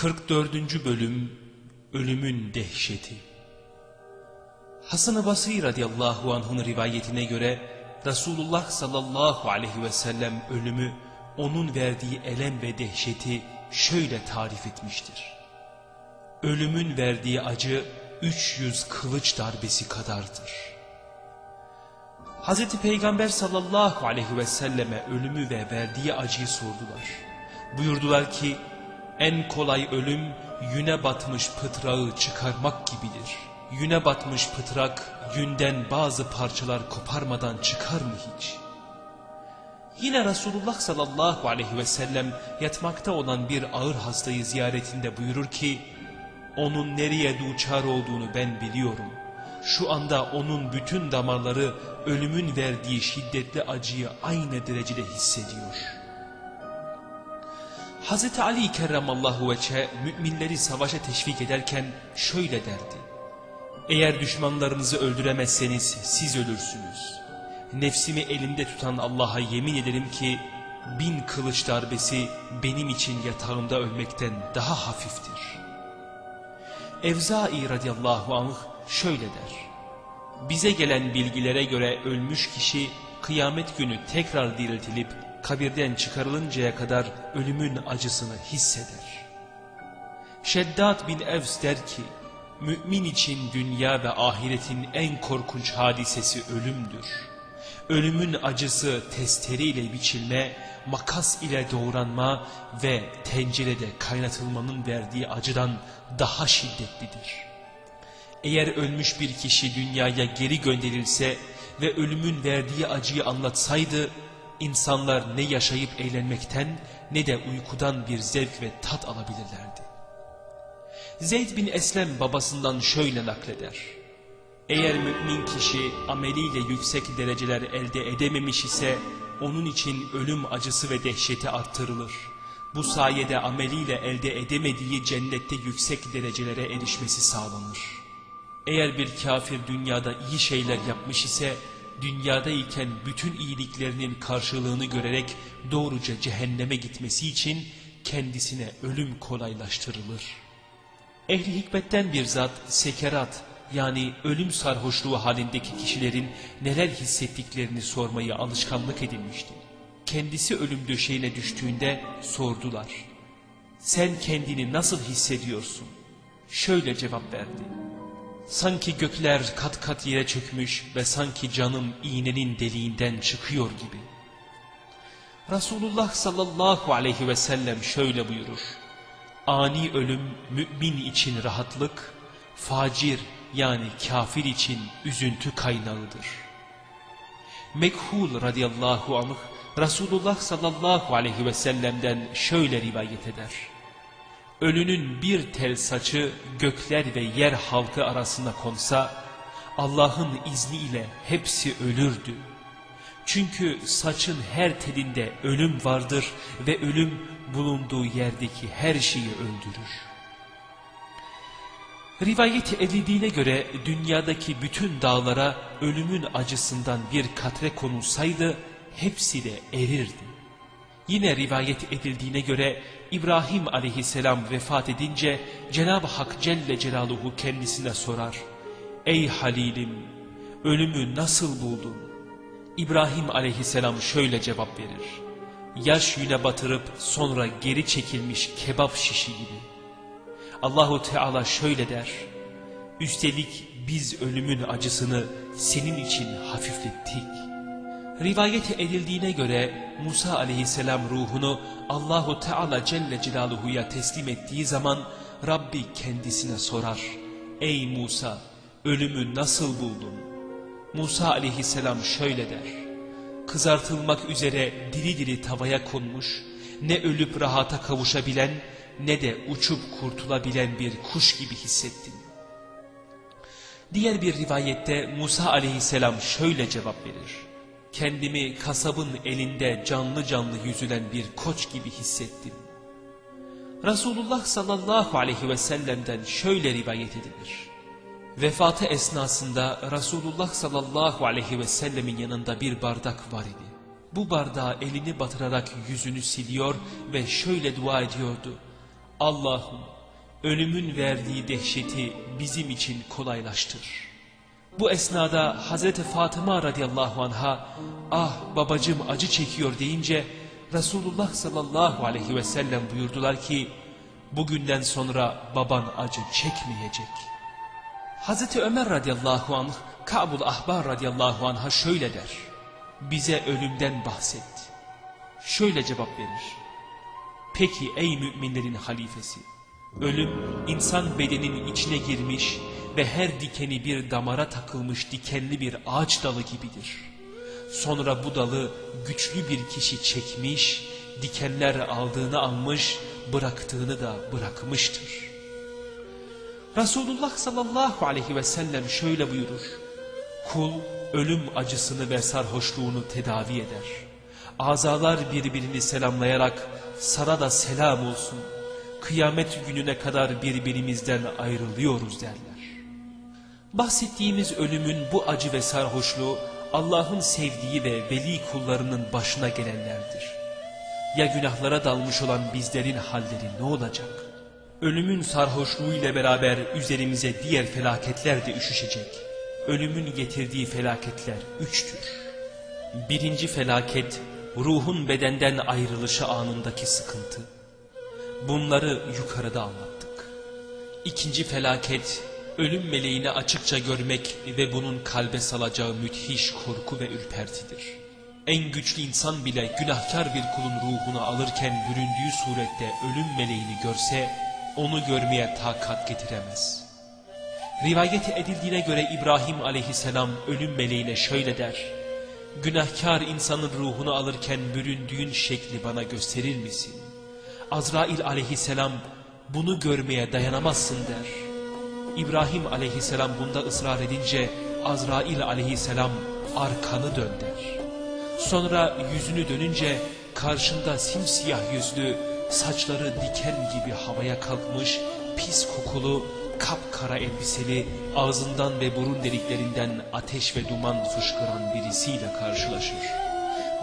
44. Bölüm Ölümün Dehşeti Hasan-ı Basri radıyallahu anh'ın rivayetine göre Resulullah sallallahu aleyhi ve sellem ölümü onun verdiği elem ve dehşeti şöyle tarif etmiştir. Ölümün verdiği acı 300 kılıç darbesi kadardır. Hz. Peygamber sallallahu aleyhi ve selleme ölümü ve verdiği acıyı sordular. Buyurdular ki en kolay ölüm yüne batmış pıtrağı çıkarmak gibidir. Yüne batmış pıtrak yünden bazı parçalar koparmadan çıkar mı hiç? Yine Resulullah sallallahu aleyhi ve sellem yatmakta olan bir ağır hastayı ziyaretinde buyurur ki onun nereye duçar olduğunu ben biliyorum. Şu anda onun bütün damarları ölümün verdiği şiddetli acıyı aynı derecede hissediyor. Hz. Ali kerramallahu veçhe müminleri savaşa teşvik ederken şöyle derdi. Eğer düşmanlarınızı öldüremezseniz siz ölürsünüz. Nefsimi elimde tutan Allah'a yemin ederim ki bin kılıç darbesi benim için yatağımda ölmekten daha hafiftir. Evzai radıyallahu anh şöyle der. Bize gelen bilgilere göre ölmüş kişi kıyamet günü tekrar diriltilip kabirden çıkarılıncaya kadar ölümün acısını hisseder. Şeddat bin Evs der ki, mümin için dünya ve ahiretin en korkunç hadisesi ölümdür. Ölümün acısı testeriyle biçilme, makas ile doğranma ve tencerede kaynatılmanın verdiği acıdan daha şiddetlidir. Eğer ölmüş bir kişi dünyaya geri gönderilse ve ölümün verdiği acıyı anlatsaydı, insanlar ne yaşayıp eğlenmekten ne de uykudan bir zevk ve tat alabilirlerdi. Zeyd bin Eslem babasından şöyle nakleder. Eğer mümin kişi ameliyle yüksek dereceler elde edememiş ise onun için ölüm acısı ve dehşeti arttırılır. Bu sayede ameliyle elde edemediği cennette yüksek derecelere erişmesi sağlanır. Eğer bir kafir dünyada iyi şeyler yapmış ise dünyadayken bütün iyiliklerinin karşılığını görerek doğruca cehenneme gitmesi için kendisine ölüm kolaylaştırılır. Ehli hikmetten bir zat sekerat yani ölüm sarhoşluğu halindeki kişilerin neler hissettiklerini sormayı alışkanlık edinmişti. Kendisi ölüm döşeğine düştüğünde sordular. Sen kendini nasıl hissediyorsun? Şöyle cevap verdi. Sanki gökler kat kat yere çökmüş ve sanki canım iğnenin deliğinden çıkıyor gibi. Resulullah sallallahu aleyhi ve sellem şöyle buyurur. Ani ölüm mümin için rahatlık, facir yani kafir için üzüntü kaynağıdır. Mekhul radıyallahu anh Resulullah sallallahu aleyhi ve sellem'den şöyle rivayet eder. Ölünün bir tel saçı gökler ve yer halkı arasında konsa Allah'ın izniyle hepsi ölürdü. Çünkü saçın her telinde ölüm vardır ve ölüm bulunduğu yerdeki her şeyi öldürür. Rivayet edildiğine göre dünyadaki bütün dağlara ölümün acısından bir katre konulsaydı hepsi de erirdi. Yine rivayet edildiğine göre İbrahim aleyhisselam vefat edince Cenab-ı Hak Celle Celaluhu kendisine sorar. Ey Halilim ölümü nasıl buldun? İbrahim aleyhisselam şöyle cevap verir. Yaş yüne batırıp sonra geri çekilmiş kebap şişi gibi. Allahu Teala şöyle der. Üstelik biz ölümün acısını senin için hafiflettik. Rivayet edildiğine göre Musa aleyhisselam ruhunu Allahu Teala Celle Celaluhu'ya teslim ettiği zaman Rabbi kendisine sorar. Ey Musa ölümü nasıl buldun? Musa aleyhisselam şöyle der. Kızartılmak üzere diri diri tavaya konmuş, ne ölüp rahata kavuşabilen ne de uçup kurtulabilen bir kuş gibi hissettim. Diğer bir rivayette Musa aleyhisselam şöyle cevap verir. Kendimi kasabın elinde canlı canlı yüzülen bir koç gibi hissettim. Resulullah sallallahu aleyhi ve sellem'den şöyle rivayet edilir. Vefatı esnasında Resulullah sallallahu aleyhi ve sellemin yanında bir bardak var idi. Bu bardağa elini batırarak yüzünü siliyor ve şöyle dua ediyordu. Allah'ım ölümün verdiği dehşeti bizim için kolaylaştır. Bu esnada Hazreti Fatıma radıyallahu anha ah babacım acı çekiyor deyince Resulullah sallallahu aleyhi ve sellem buyurdular ki bugünden sonra baban acı çekmeyecek. Hazreti Ömer radıyallahu anh Ka'bul Ahbar radıyallahu anh'a şöyle der. Bize ölümden bahset. Şöyle cevap verir. Peki ey müminlerin halifesi, ölüm insan bedenin içine girmiş ve her dikeni bir damara takılmış dikenli bir ağaç dalı gibidir. Sonra bu dalı güçlü bir kişi çekmiş, dikenler aldığını almış, bıraktığını da bırakmıştır. Resulullah sallallahu aleyhi ve sellem şöyle buyurur. Kul ölüm acısını ve sarhoşluğunu tedavi eder. Azalar birbirini selamlayarak sana da selam olsun. Kıyamet gününe kadar birbirimizden ayrılıyoruz derler. Bahsettiğimiz ölümün bu acı ve sarhoşluğu Allah'ın sevdiği ve veli kullarının başına gelenlerdir. Ya günahlara dalmış olan bizlerin halleri ne olacak? Ölümün sarhoşluğu ile beraber üzerimize diğer felaketler de üşüşecek. Ölümün getirdiği felaketler üçtür. Birinci felaket ruhun bedenden ayrılışı anındaki sıkıntı. Bunları yukarıda anlattık. İkinci felaket ölüm meleğini açıkça görmek ve bunun kalbe salacağı müthiş korku ve ürpertidir. En güçlü insan bile günahkar bir kulun ruhunu alırken büründüğü surette ölüm meleğini görse onu görmeye takat getiremez. Rivayet edildiğine göre İbrahim aleyhisselam ölüm meleğine şöyle der. Günahkar insanın ruhunu alırken büründüğün şekli bana gösterir misin? Azrail aleyhisselam bunu görmeye dayanamazsın der. İbrahim aleyhisselam bunda ısrar edince Azrail aleyhisselam arkanı dön der. Sonra yüzünü dönünce karşında simsiyah yüzlü, saçları diken gibi havaya kalkmış, pis kokulu, kapkara elbiseli, ağzından ve burun deliklerinden ateş ve duman fışkıran birisiyle karşılaşır.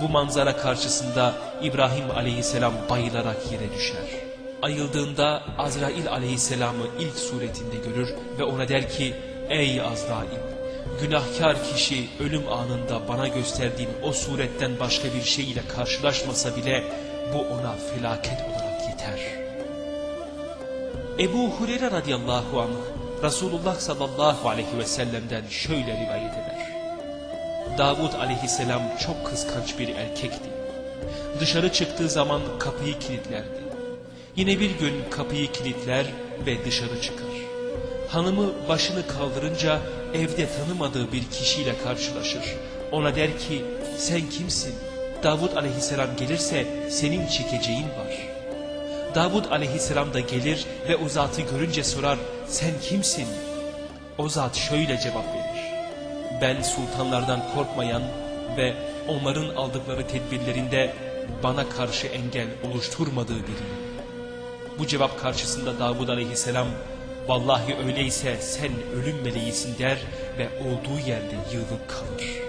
Bu manzara karşısında İbrahim aleyhisselam bayılarak yere düşer. Ayıldığında Azrail aleyhisselamı ilk suretinde görür ve ona der ki, Ey Azrail! Günahkar kişi ölüm anında bana gösterdiğin o suretten başka bir şey ile karşılaşmasa bile bu ona felaket olarak yeter. Ebu Hureyre radıyallahu anh Resulullah sallallahu aleyhi ve sellem'den şöyle rivayet eder. Davud aleyhisselam çok kıskanç bir erkekti. Dışarı çıktığı zaman kapıyı kilitlerdi. Yine bir gün kapıyı kilitler ve dışarı çıkar. Hanımı başını kaldırınca evde tanımadığı bir kişiyle karşılaşır. Ona der ki sen kimsin? Davud aleyhisselam gelirse senin çekeceğin var. Davud aleyhisselam da gelir ve o zatı görünce sorar sen kimsin? O zat şöyle cevap verir. Ben sultanlardan korkmayan ve onların aldıkları tedbirlerinde bana karşı engel oluşturmadığı biriyim. Bu cevap karşısında Davud aleyhisselam vallahi öyleyse sen ölüm meleğisin der ve olduğu yerde yığılıp kalır.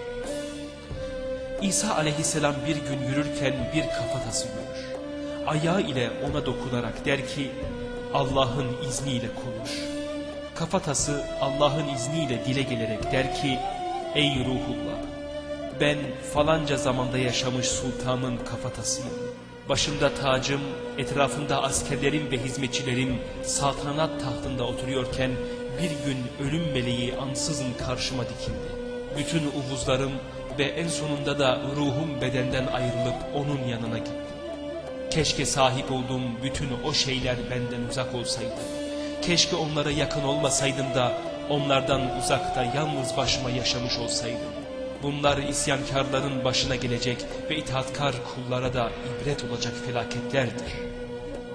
İsa aleyhisselam bir gün yürürken bir kafatası görür. Ayağı ile ona dokunarak der ki Allah'ın izniyle konuş. Kafatası Allah'ın izniyle dile gelerek der ki Ey ruhullah ben falanca zamanda yaşamış sultanın kafatasıyım. Başımda tacım, etrafında askerlerim ve hizmetçilerim saltanat tahtında oturuyorken bir gün ölüm meleği ansızın karşıma dikildi. Bütün uvuzlarım ve en sonunda da ruhum bedenden ayrılıp onun yanına gitti. Keşke sahip olduğum bütün o şeyler benden uzak olsaydı. Keşke onlara yakın olmasaydım da onlardan uzakta yalnız başıma yaşamış olsaydım. Bunlar isyankarların başına gelecek ve itaatkar kullara da ibret olacak felaketlerdir.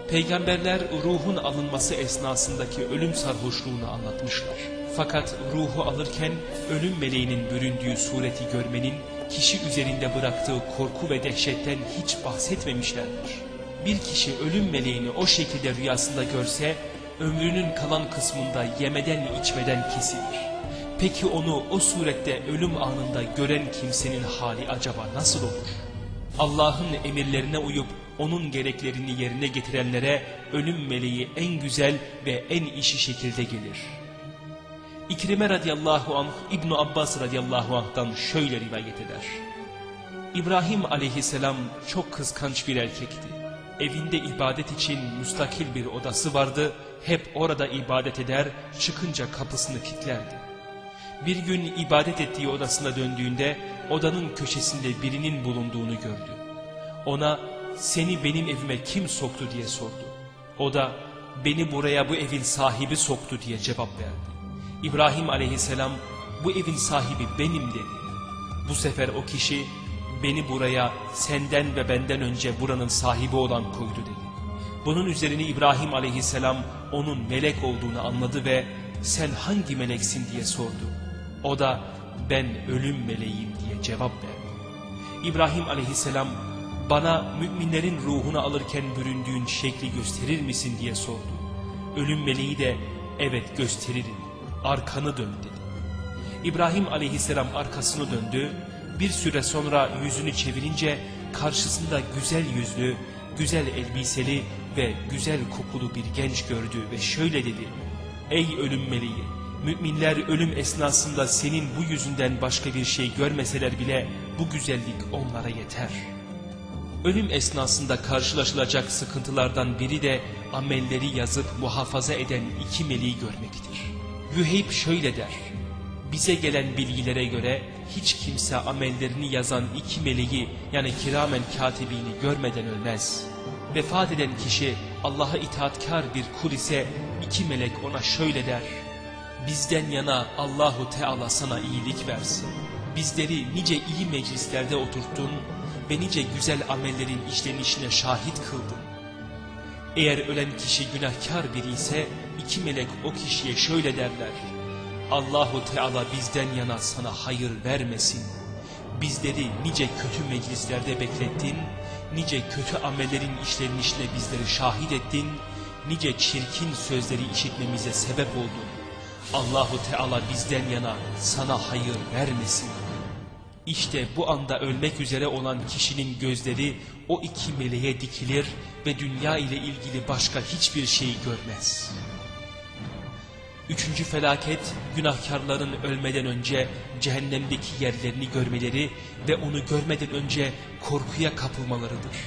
Peygamberler ruhun alınması esnasındaki ölüm sarhoşluğunu anlatmışlar. Fakat ruhu alırken ölüm meleğinin büründüğü sureti görmenin kişi üzerinde bıraktığı korku ve dehşetten hiç bahsetmemişlerdir. Bir kişi ölüm meleğini o şekilde rüyasında görse ömrünün kalan kısmında yemeden içmeden kesilir. Peki onu o surette ölüm anında gören kimsenin hali acaba nasıl olur? Allah'ın emirlerine uyup onun gereklerini yerine getirenlere ölüm meleği en güzel ve en işi şekilde gelir. İkrime radıyallahu anh İbn Abbas radıyallahu anh'tan şöyle rivayet eder. İbrahim aleyhisselam çok kıskanç bir erkekti. Evinde ibadet için müstakil bir odası vardı. Hep orada ibadet eder, çıkınca kapısını kilitlerdi. Bir gün ibadet ettiği odasına döndüğünde odanın köşesinde birinin bulunduğunu gördü. Ona seni benim evime kim soktu diye sordu. O da beni buraya bu evin sahibi soktu diye cevap verdi. İbrahim aleyhisselam bu evin sahibi benim dedi. Bu sefer o kişi beni buraya senden ve benden önce buranın sahibi olan koydu dedi. Bunun üzerine İbrahim aleyhisselam onun melek olduğunu anladı ve sen hangi meleksin diye sordu. O da ben ölüm meleğim diye cevap verdi. İbrahim aleyhisselam bana müminlerin ruhunu alırken büründüğün şekli gösterir misin diye sordu. Ölüm meleği de evet gösteririm arkanı dön dedi. İbrahim aleyhisselam arkasını döndü. Bir süre sonra yüzünü çevirince karşısında güzel yüzlü, güzel elbiseli ve güzel kokulu bir genç gördü ve şöyle dedi. Ey ölüm meleği! Müminler ölüm esnasında senin bu yüzünden başka bir şey görmeseler bile bu güzellik onlara yeter. Ölüm esnasında karşılaşılacak sıkıntılardan biri de amelleri yazıp muhafaza eden iki meleği görmektir. Yüheyb şöyle der. Bize gelen bilgilere göre hiç kimse amellerini yazan iki meleği yani kiramen katibini görmeden ölmez. Vefat eden kişi Allah'a itaatkar bir kul ise iki melek ona şöyle der. Bizden yana Allahu Teala sana iyilik versin. Bizleri nice iyi meclislerde oturttun ve nice güzel amellerin işlenişine şahit kıldın. Eğer ölen kişi günahkar biri ise iki melek o kişiye şöyle derler. Allahu Teala bizden yana sana hayır vermesin. Bizleri nice kötü meclislerde beklettin, nice kötü amellerin işlenişine bizleri şahit ettin, nice çirkin sözleri işitmemize sebep oldun. Allahu Teala bizden yana sana hayır vermesin. İşte bu anda ölmek üzere olan kişinin gözleri o iki meleğe dikilir ve dünya ile ilgili başka hiçbir şey görmez. Üçüncü felaket günahkarların ölmeden önce cehennemdeki yerlerini görmeleri ve onu görmeden önce korkuya kapılmalarıdır.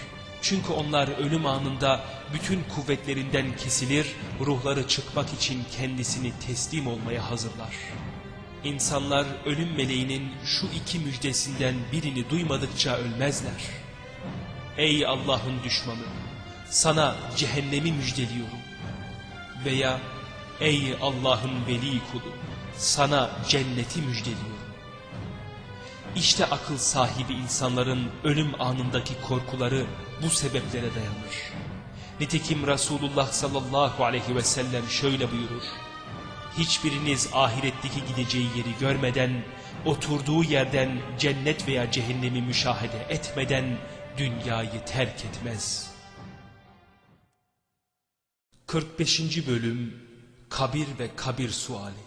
Çünkü onlar ölüm anında bütün kuvvetlerinden kesilir, ruhları çıkmak için kendisini teslim olmaya hazırlar. İnsanlar ölüm meleğinin şu iki müjdesinden birini duymadıkça ölmezler. Ey Allah'ın düşmanı! Sana cehennemi müjdeliyorum. Veya ey Allah'ın veli kulu! Sana cenneti müjdeliyorum. İşte akıl sahibi insanların ölüm anındaki korkuları bu sebeplere dayanır. Nitekim Resulullah sallallahu aleyhi ve sellem şöyle buyurur. Hiçbiriniz ahiretteki gideceği yeri görmeden, oturduğu yerden cennet veya cehennemi müşahede etmeden dünyayı terk etmez. 45. Bölüm Kabir ve Kabir Suali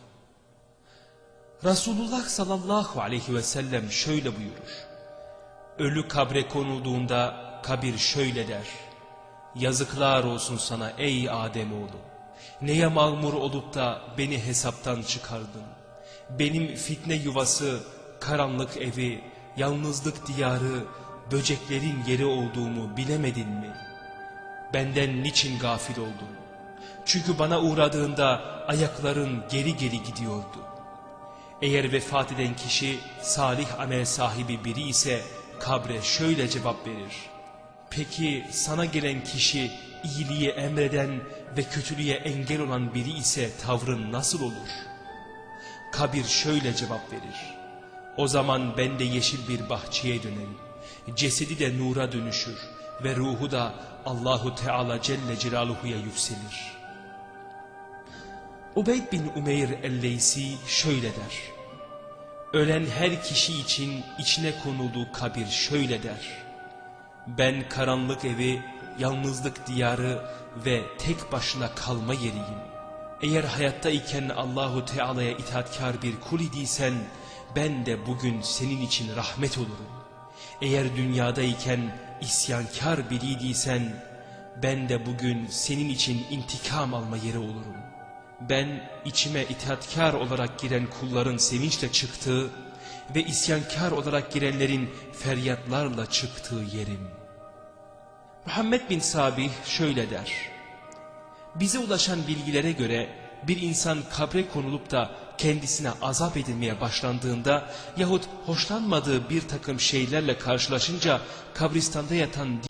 Resulullah sallallahu aleyhi ve sellem şöyle buyurur. Ölü kabre konulduğunda kabir şöyle der. Yazıklar olsun sana ey Ademoğlu. Neye mağmur olup da beni hesaptan çıkardın? Benim fitne yuvası, karanlık evi, yalnızlık diyarı, böceklerin yeri olduğumu bilemedin mi? Benden niçin gafil oldun? Çünkü bana uğradığında ayakların geri geri gidiyordu. Eğer vefat eden kişi salih amel sahibi biri ise kabre şöyle cevap verir. Peki sana gelen kişi iyiliği emreden ve kötülüğe engel olan biri ise tavrın nasıl olur? Kabir şöyle cevap verir. O zaman ben de yeşil bir bahçeye dönerim. Cesedi de nura dönüşür ve ruhu da Allahu Teala Celle Celaluhu'ya yükselir. Ubeyd bin Umeyr el-Leysi şöyle der. Ölen her kişi için içine konulduğu kabir şöyle der. Ben karanlık evi, yalnızlık diyarı ve tek başına kalma yeriyim. Eğer hayattayken Allahu Teala'ya itaatkar bir kul idiysen ben de bugün senin için rahmet olurum. Eğer dünyadayken isyankar biriydiysen ben de bugün senin için intikam alma yeri olurum. Ben içime itaatkar olarak giren kulların sevinçle çıktığı ve isyankar olarak girenlerin feryatlarla çıktığı yerim. Muhammed bin Sabih şöyle der. Bize ulaşan bilgilere göre bir insan kabre konulup da kendisine azap edilmeye başlandığında yahut hoşlanmadığı bir takım şeylerle karşılaşınca kabristanda yatan